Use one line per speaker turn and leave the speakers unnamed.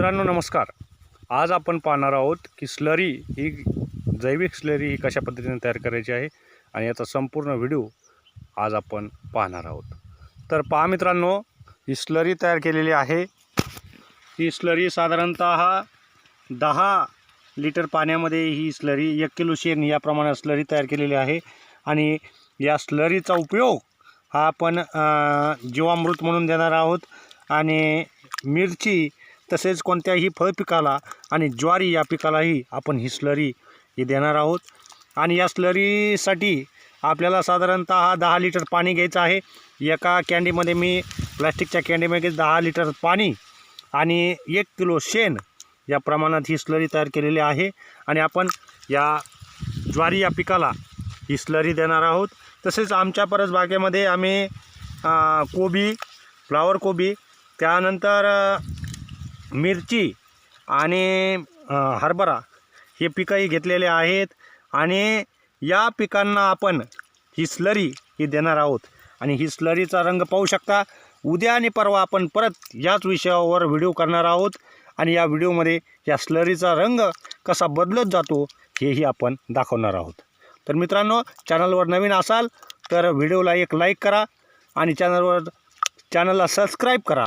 मित्रांनो नमस्कार. आज आपण पाहणार आहोत की स्लरी ही जैविक स्लरी ही कशा पद्धतीने तयार करायची आहे आणि याचा संपूर्ण व्हिडिओ आज आपण पाहणार आहोत. तर पहा मित्रांनो ही स्लरी तयार केलेली आहे. ही स्लरी साधारणतः दहा लिटर पाण्यामध्ये ही स्लरी एक किलो शेण या प्रमाणात स्लरी तयार केलेली आहे आणि या स्लरीचा उपयोग हा आपण जीवामृत म्हणून देणार आहोत आणि मिरची तसेच कोणत्याही फळपिकाला आणि ज्वारी या पिकालाही आपण ही स्लरी ही देणार आहोत. आणि या स्लरीसाठी आपल्याला साधारणतः दहा लिटर पाणी घ्यायचं आहे. एका कॅन्डीमध्ये मी प्लॅस्टिकच्या कॅन्डीमध्ये दहा लिटर पाणी आणि एक किलो शेण या प्रमाणात ही स्लरी तयार केलेली आहे. आणि आपण या ज्वारी या पिकाला ही स्लरी देणार आहोत. तसेच आमच्या परसबागेमध्ये आम्ही कोबी फ्लावर कोबी त्यानंतर मिरची आणि हरभरा हे पिकंही घेतलेले आहेत आणि या पिकांना आपण ही स्लरी ही देणार आहोत. आणि ही स्लरीचा रंग पाहू शकता. उद्या आणि परवा आपण परत याच विषयावर व्हिडिओ करणार आहोत आणि या व्हिडिओमध्ये या स्लरीचा रंग कसा बदलत जातो हेही आपण दाखवणार आहोत. तर मित्रांनो चॅनलवर नवीन असाल तर व्हिडिओला एक लाईक करा आणि चॅनलवर चॅनलला सबस्क्राईब करा.